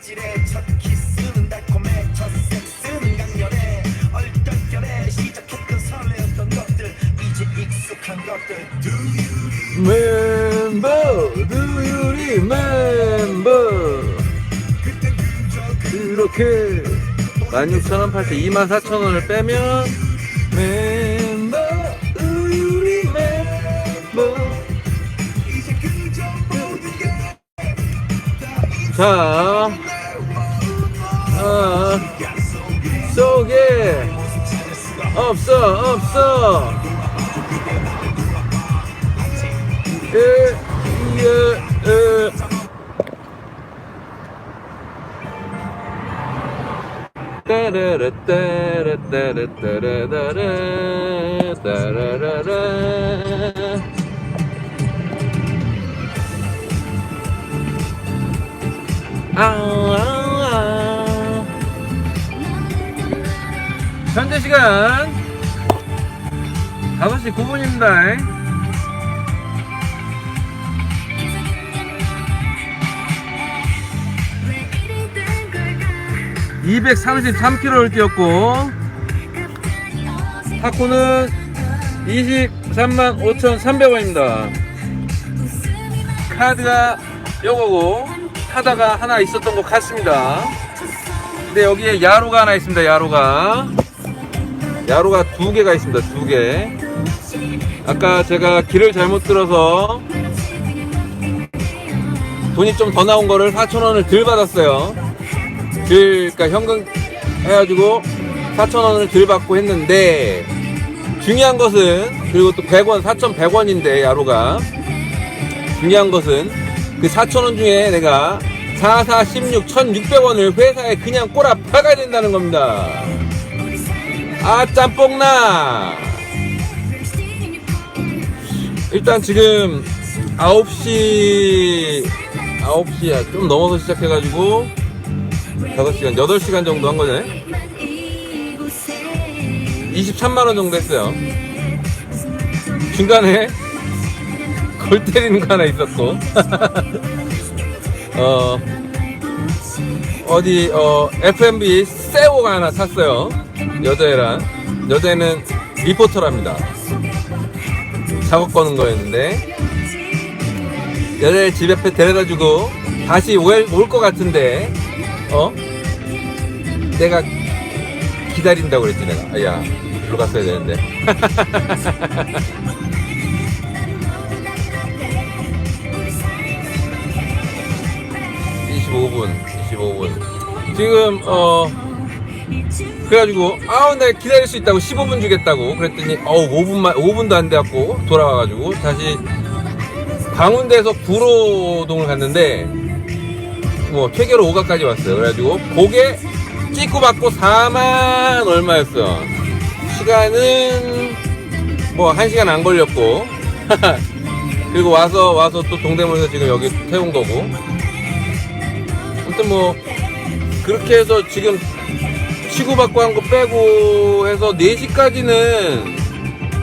아찔해 첫 키스는 달콤해 첫 섹스는 강렬해 얼떨결에 시작했던 설레었던 것들 이제 익숙한 것들. 멤버 두유리 멤버 그렇게 16,000원 팔때 24,000원을 빼면 멤버 자 아, 속에 없어 없어. 예, 예, 예. 따라라 따라 따라 따라라라 따라라라. 아우 아우 현재 시간 5시 9분입니다 233km를 뛰었고 타코는 23만 5,300원입니다. 카드가 요거고 타다가 하나 있었던 것 같습니다. 근데 여기에 야로가 하나 있습니다. 야로가 야로가 두 개가 있습니다. 두 개. 아까 제가 길을 잘못 들어서 돈이 좀 더 나온 거를 4,000원을 덜 받았어요. 들, 그러니까 현금 해가지고 4,000원을 덜 받고 했는데 중요한 것은 그리고 또 100원, 4,100원인데 야로가 중요한 것은 그 4,000원 중에 내가 4, 4, 16, 1,600원을 회사에 그냥 꼬라 박아야 된다는 겁니다. 아, 짬뽕나! 일단 지금 9시, 9시야. 좀 넘어서 시작해가지고 5시간, 8시간 정도 한 거네? 23만원 정도 했어요. 중간에 골 때리는 거 하나 있었고. 어, 어디, 어, F&B 세오가 하나 샀어요. 여자애랑. 여자애는 리포터랍니다. 작업 거는 거였는데. 여자애 집 앞에 데려다 주고 다시 올것 같은데, 어? 내가 기다린다고 그랬지, 내가. 아, 야, 일로 갔어야 되는데. 25분, 25분. 지금, 어, 그래가지고, 아우, 내가 기다릴 수 있다고 15분 주겠다고. 그랬더니, 어우, 5분만, 5분도 안 돼갖고, 돌아와가지고, 다시, 강원대에서 구로동을 갔는데, 뭐, 퇴계로 5가까지 왔어요. 그래가지고, 고개 찍고 받고 4만 얼마였어. 시간은, 뭐, 1시간 안 걸렸고, 그리고 와서, 와서 또 동대문에서 지금 여기 태운 거고, 아무튼 뭐 그렇게 해서 지금 치고받고 한 거 빼고 해서 4시까지는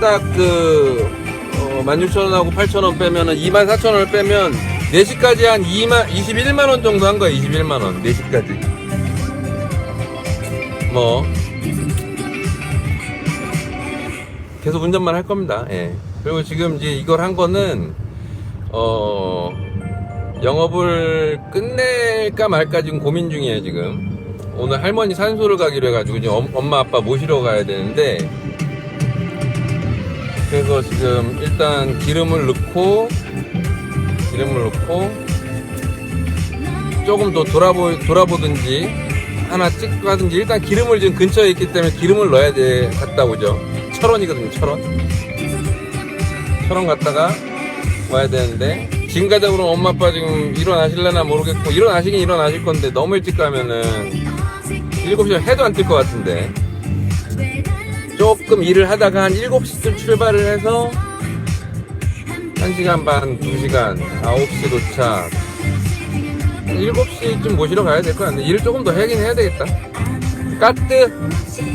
딱그 어, 16,000원하고 8,000원 빼면은 24,000원을 빼면 4시까지 한 2만 21만 원 정도 한 거야 21만 원. 4시까지. 뭐. 계속 운전만 할 겁니다. 예. 그리고 지금 이제 이걸 한 거는 어 영업을 끝낼까 말까 지금 고민 중이에요 지금. 오늘 할머니 산소를 가기로 해가지고 지금 엄- 엄마 아빠 모시러 가야 되는데 그래서 지금 일단 기름을 넣고 기름을 넣고 조금 더 돌아보, 돌아보든지 하나 찍고 하든지 일단 기름을 지금 근처에 있기 때문에 기름을 넣어야 돼 갔다 오죠? 철원이거든요 철원. 철원 갔다가 와야 되는데 가자고는 엄마 아빠 지금 일어나실려나 모르겠고 일어나시긴 일어나실 건데 너무 일찍 가면은 7시에 해도 안 뜰 것 같은데. 조금 일을 하다가 한 7시쯤 출발을 해서 1시간 반, 2시간, 9시 도착. 7시쯤 모시러 가야 될 것 같은데 일을 조금 더 하긴 해야 되겠다. 까뜨